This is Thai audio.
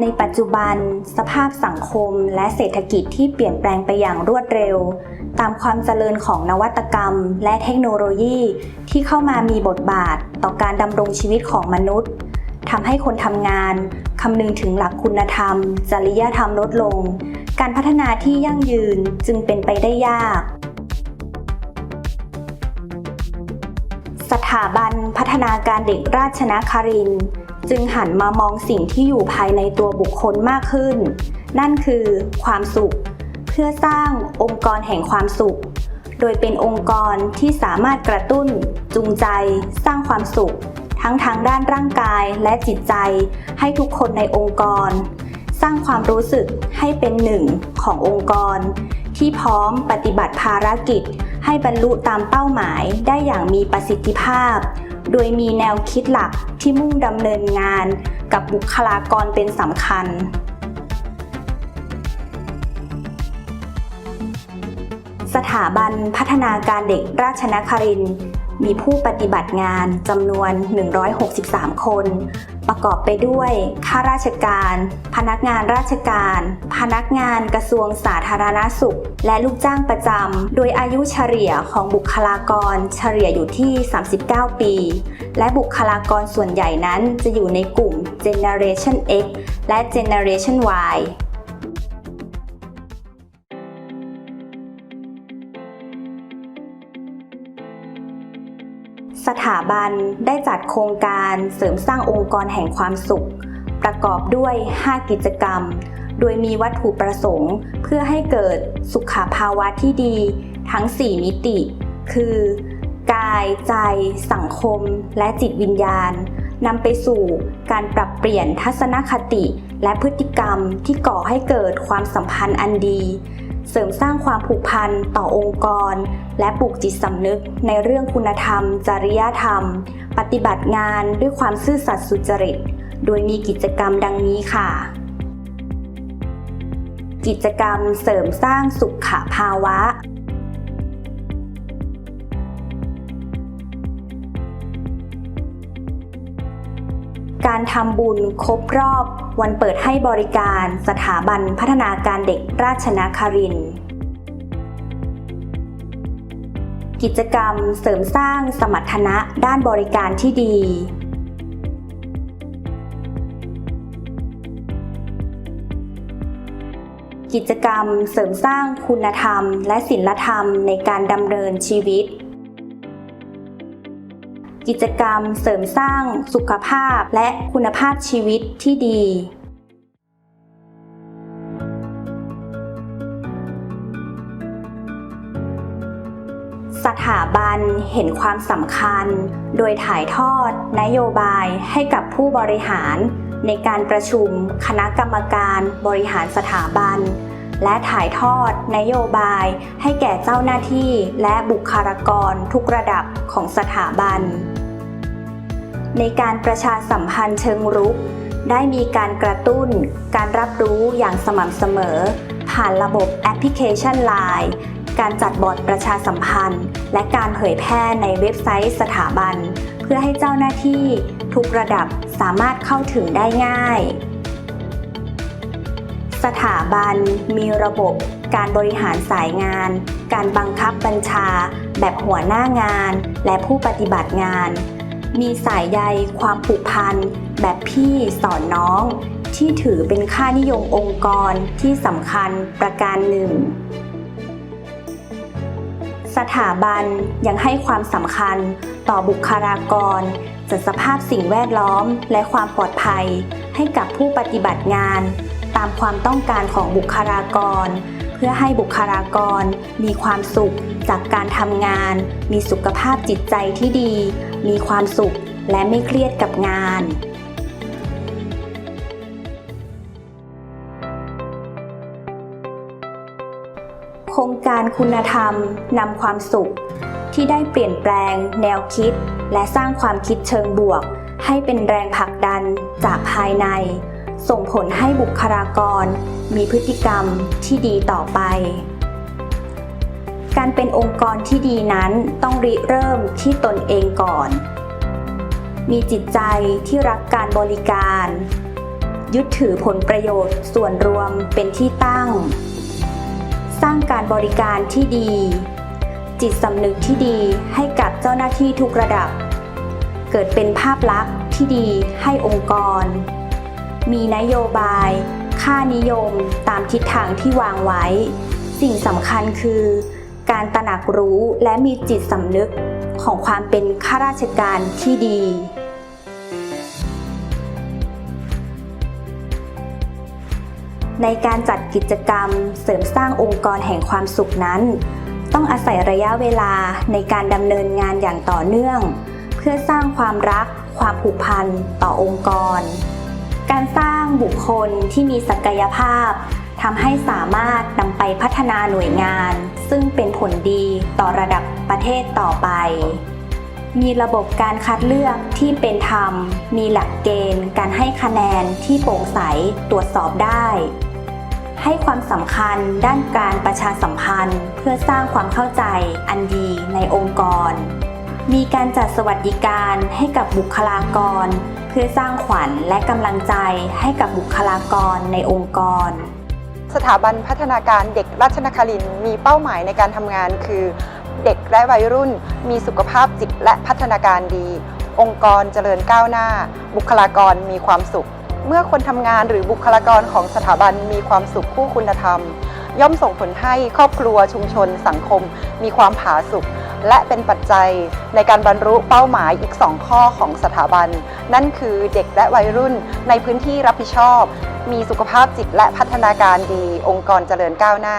ในปัจจุบัน สภาพสังคมและเศรษฐกิจที่เปลี่ยนแปลงไปอย่างรวดเร็ว ตามความเจริญของนวัตกรรม และเทคโนโลยี ที่เข้ามามีบทบาทต่อการดำรงชีวิตของมนุษย์ทำให้คนทำงานคำนึงถึงหลักคุณธรรม จริยธรรมลดลง การพัฒนาที่ยั่งยืนจึงเป็นไปได้ยาก ถาบันพัฒนาการเด็กราชนาคริน จึงหันมามองสิ่งที่อยู่ภายในตัวบุคคลมากขึ้น นั่นคือความสุข เพื่อสร้างองค์กรแห่งความสุข โดยเป็นองค์กรที่สามารถกระตุ้น จูงใจ สร้างความสุข ทั้งทางด้านร่างกายและจิตใจ ให้ทุกคนในองค์กร สร้างความรู้สึกให้เป็นหนึ่งขององค์กร ที่พร้อมปฏิบัติภารกิจ ให้บรรลุตามเป้าหมายได้อย่างมีประสิทธิภาพ โดยมีแนวคิดหลักที่มุ่งดำเนินงานกับบุคลากรเป็นสำคัญสถาบันพัฒนาการเด็กราชนคริน มีผู้ปฏิบัติงานจำนวน 163 คน ประกอบไปด้วยข้าราชการ พนักงานราชการ พนักงานกระทรวงสาธารณสุข และลูกจ้างประจำ โดยอายุเฉลี่ยของบุคลากรเฉลี่ยอยู่ที่ 39 ปี และบุคลากรส่วนใหญ่นั้นจะอยู่ในกลุ่ม Generation X และ Generation Y าบันได้จัดโครงการเสริมสร้างองค์กรแห่งความสุข ประกอบด้วย 5 กิจกรรม โดยมีวัตถุประสงค์เพื่อให้เกิดสุขภาวะที่ดีทั้ง 4 มิติ คือ กาย ใจ สังคม และจิตวิญญาณนำไปสู่การปรับเปลี่ยนทัศนคติและพฤติกรรมที่ก่อให้เกิดความสัมพันธ์อันดี เสริมสร้างความผูกพันต่อองค์กร และปลูกจิตสำนึกในเรื่องคุณธรรม จริยธรรม ปฏิบัติงานด้วยความซื่อสัตย์สุจริต โดยมีกิจกรรมดังนี้ค่ะ กิจกรรมเสริมสร้างสุขภาวะ การทำบุญครบรอบ วันเปิดให้บริการสถาบันพัฒนาการเด็กราชนาคาริน กิจกรรมเสริมสร้างสมรรถนะด้านบริการที่ดี กิจกรรมเสริมสร้างคุณธรรม และศีลธรรมในการดำเนินชีวิต กิจกรรม เสริมสร้างสุขภาพ และคุณภาพชีวิตที่ดีสถาบันเห็นความสำคัญ โดยถ่ายทอด นโยบายให้กับผู้บริหาร ในการประชุมคณะกรรมการบริหารสถาบัน และถ่ายทอด นโยบายให้แก่เจ้าหน้าที่และบุคลากรทุกระดับของสถาบัน ในการประชาสัมพันธ์เชิงรุก ได้มีการกระตุ้น การรับรู้อย่างสม่ำเสมอ ผ่านระบบแอปพลิเคชัน Line การจัดบอร์ดประชาสัมพันธ์ และการเผยแพร่ในเว็บไซต์สถาบัน เพื่อให้เจ้าหน้าที่ทุกระดับสามารถเข้าถึงได้ง่าย สถาบันมีระบบการบริหารสายงาน การบังคับบัญชา แบบหัวหน้างาน และผู้ปฏิบัติงาน มีสายใยความผูกพันแบบพี่สอนน้อง ที่ถือเป็นค่านิยมองค์กรที่สำคัญประการหนึ่ง สถาบันยังให้ความสำคัญต่อบุคลากร จัดสภาพสิ่งแวดล้อมและความปลอดภัย ให้กับผู้ปฏิบัติงาน ตามความต้องการของบุคลากร เพื่อให้บุคลากรมีความสุขจากการทำงาน มีสุขภาพจิตใจที่ดี มีความสุขและไม่เครียดกับงานโครงการคุณธรรมนำความสุข ที่ได้เปลี่ยนแปลง แนวคิด และสร้างความคิดเชิงบวก ให้เป็นแรงผลักดันจากภายใน ส่งผลให้บุคลากร มีพฤติกรรมที่ดีต่อไป การเป็นองค์กรที่ดีนั้นต้องริเริ่มที่ตนเองก่อน มีจิตใจที่รักการบริการ ยึดถือผลประโยชน์ส่วนรวมเป็นที่ตั้ง สร้างการบริการที่ดี จิตสำนึกที่ดีให้กับเจ้าหน้าที่ทุกระดับ เกิดเป็นภาพลักษณ์ที่ดีให้องค์กร มีนโยบาย ค่านิยมตามทิศทางที่วางไว้ สิ่งสำคัญคือ การตระหนักรู้และมีจิตสำนึกของความเป็นข้าราชการที่ดีในการจัดกิจกรรมเสริมสร้างองค์กรแห่งความสุขนั้น ต้องอาศัยระยะเวลาในการดำเนินงานอย่างต่อเนื่อง เพื่อสร้างความรัก ความผูกพันต่อองค์กร การสร้างบุคคลที่มีศักยภาพทำให้สามารถนำไปพัฒนาหน่วยงาน ซึ่งเป็นผลดีต่อระดับประเทศต่อไป มีระบบการคัดเลือกที่เป็นธรรม มีหลักเกณฑ์การให้คะแนนที่โปร่งใสตรวจสอบได้ ให้ความสำคัญด้านการประชาสัมพันธ์ เพื่อสร้างความเข้าใจอันดีในองค์กร มีการจัดสวัสดิการให้กับบุคลากร เพื่อสร้างขวัญและกำลังใจให้กับบุคลากรในองค์กร สถาบันพัฒนาการเด็กราชนครินมีเป้าหมายในการทำงานคือ เด็กและวัยรุ่น มีสุขภาพจิตและพัฒนาการดี องค์กรเจริญก้าวหน้า บุคลากรมีความสุข เมื่อคนทำงานหรือบุคลากรของสถาบันมีความสุขคู่คุณธรรม ย่อมส่งผลให้ครอบครัวชุมชน สังคม มีความผาสุก และเป็นปัจจัยในการบรรลุเป้าหมายอีก 2 ข้อของสถาบัน นั่นคือเด็กและวัยรุ่นในพื้นที่รับผิดชอบ มีสุขภาพจิตและพัฒนาการดี องค์กรเจริญก้าวหน้า